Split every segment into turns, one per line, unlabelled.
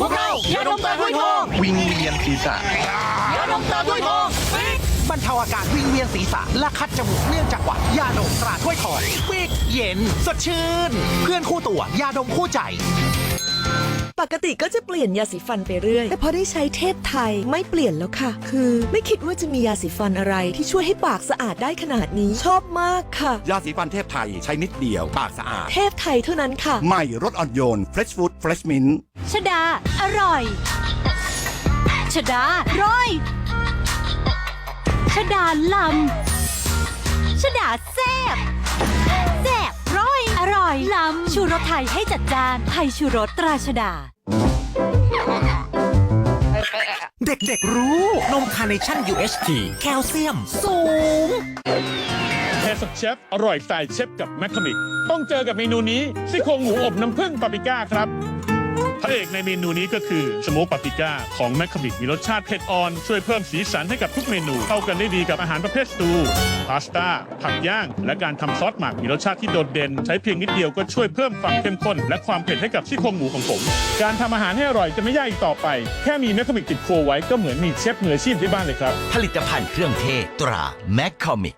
พวกเรายาดมตาด้วยทอง
วิงเวียนศีรษะ
ยาดมตาด้วยทอง
บรรเทาอาการวิงเวียนศีรษะและคัดจมูกเนื่องจากหวัดยาดมตราถ้วยทองปิกเย็น สดชื่น เพื่อนคู่ตัวยาดมคู่ใจ
ปกติก็จะเปลี่ยนยาสีฟันไปเรื่อย แต่พอได้ใช้เทพไทยไม่เปลี่ยนแล้วค่ะ คือไม่คิดว่าจะมียาสีฟันอะไรที่ช่วยให้ปากสะอาดได้ขนาดนี้ ชอบมากค่ะ
ยาสีฟันเทพไทยใช้นิดเดียว ปากสะอาด
เทพไทยเท่านั้นค่ะ
ใหม่รสอ่อนโยน Fresh Food Fresh Mint
ชดา อร่อย ชดาร้อย ชดาลำ ชดาแซ่บแซ่บร้อย อร่อย ลำ ชูรสไทยให้จัดจาน ไทยชูรสตราชดา
เด็กๆรู้ นมคาร์เนชั่น UHT แคลเซียม สูง
เทสเชฟอร่อยสไตล์เชฟกับแมคคามิกต้องเจอกับเมนูนี้ซี่โครงหมูอบน้ำผึ้งปาปริก้าครับพ ระเอกในเมนูนี้ก็คือสโมกปาปริก้าของแมคคามิกมีรสชาติเผ็ดอ่อน ช่วยเพิ่มสีสันให้กับทุกเมนู เข้ากันได้ดีกับอาหารประเภทสตูพาสต้าผักย่าง และการทำซอสหมักมีรสชาติที่โดดเด่น ใช้เพียงนิดเดียวก็ช่วยเพิ่มความเข้มข้น และความเผ็ดให้กับซี่โครงหมูของผม การทำอาหารให้อร่อยจะไม่ยากอีกต่อไป แค่มีแมคคามิกติดครัวไว้ก็เหมือนมีเชฟมืออาชีพที่บ้านเลยครับ
ผลิตภัณฑ์เครื่องเทศตราแมคคอมิก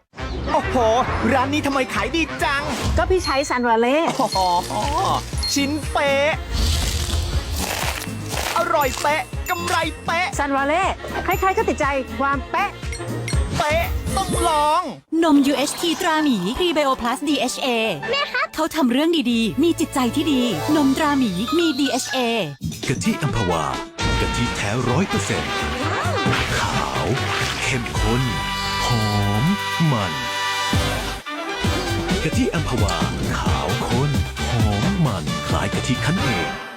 โอ้โห ร้านนี้ทำไมขายดีจัง
ก็พี่ใช้ซันวาเล่
โอ้โห ชิ้นเป๊ะอ ร่อยเป๊ะกำไรเป๊ะ
ซันวาเล่ใครๆก็ติดใจความเป๊ะ
เป๊ะต้องลอง
นม UHT ตราหมีพรีไบโอพลัส DHA แม่คะเขาทำเรื่องดีๆ มีจิตใจที่ดี นมตราหมีมี DHA
กะทิอัมพวากะทิแท้ร้อยเปอร์เซ็นต์ขาวเข้มข้นหอมมันกะทิอัมพวาขาวข้นหอมมันคล้ายกะทิคั้นเอง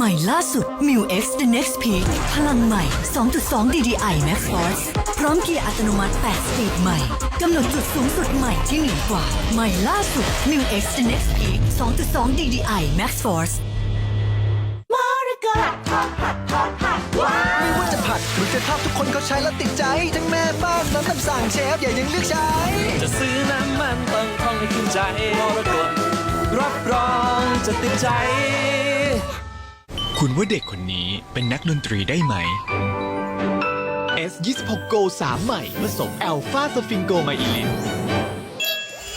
ใหม่ล่าสุด m u X The Next Peak พลังใหม่ 2.2 DDI Max Force พร้อมเกียร์อัตโนมัติ 8 สปีดใหม่กำหนดจุดสูงสุดใหม่ที่เหนือกว่า ใหม่ล่าสุด m u X The Next Peak 2.2 DDI Max Force
ไม่ว่าจะผัดหรือจะทอดทุกคนเขาใช้แล้วติดใจ ทั้งแม่บ้านน้องคำสั่งเชฟอย่ายังเลือกใช้
จะซื้อน้ำมันต้องท่องให้ขึ้นใจมรกตรับรองจะติดใจ
คุณว่าเด็กคนนี้เป็นนักดนตรีได้ไหม
S26 Go 3 ใหม่ ผสม a l p h a s p h i n g o m y e l i n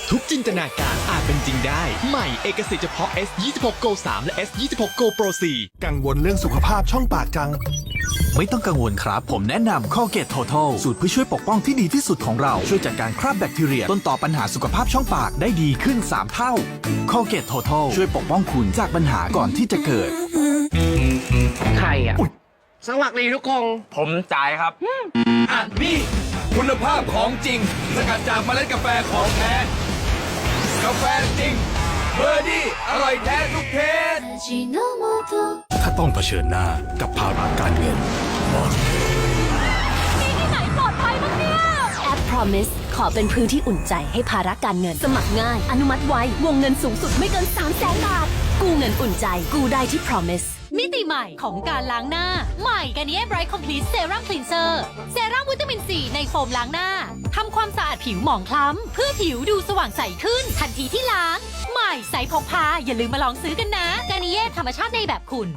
ทุกจินตนาการอาจเป็นจริงได้ ใหม่เอกสิทธิ์เฉพาะ S26 Go 3 และ S26 Go Pro 4
กังวลเรื่องสุขภาพช่องปากจัง
ไม่ต้องกังวลครับ ผมแนะนำ Colgate Total สูตรเพื่อช่วยปกป้องที่ดีที่สุดของเรา ช่วยจัดการคราบแบคทีเรีย ต้นต่อปัญหาสุขภาพช่องปากได้ดีขึ้น 3 เท่า Colgate Total ช่วยปกป้องคุณจากปัญหาก่อนที่จะเกิด
ใครอะ สวัสดีทุกคนผมจ่ายครับอะนี่คุณภาพของจริง สกัดจากเมล็ดกาแฟของแท้ กาแฟจริง เบอร์ดี้อร่อยแท้ทุกเพศ
ถ้าต้องเผชิญหน้ากับภาระการเงิน
ที่ไหนปลอดภัยบ้างเนี่ยแอป Promise ขอเป็นพื้นที่อุ่นใจให้ภาระการเงิน สมัครง่าย อนุมัติไววงเงินสูงสุดไม่เกิน3 0 0แสนบาท กู้เงินอุ่นใจ กู้ได้ที่ Promise มิติใหม่ของการล้างหน้า ใหม่กันนี้ไบรท์คอมพลีทเซรั่มคลีนเซอร์เซรั่มวิตามินซีในโฟมล้างหน้าทำความสะอาดผิวหมองคล้ำ เพื่อผิวดูสว่างใสขึ้น ทันทีที่ล้าง ใหม่ใสพกพาอย่าลืมมาลองซื้อกันนะกานิเย่ธรรมชาติในแบบคุณ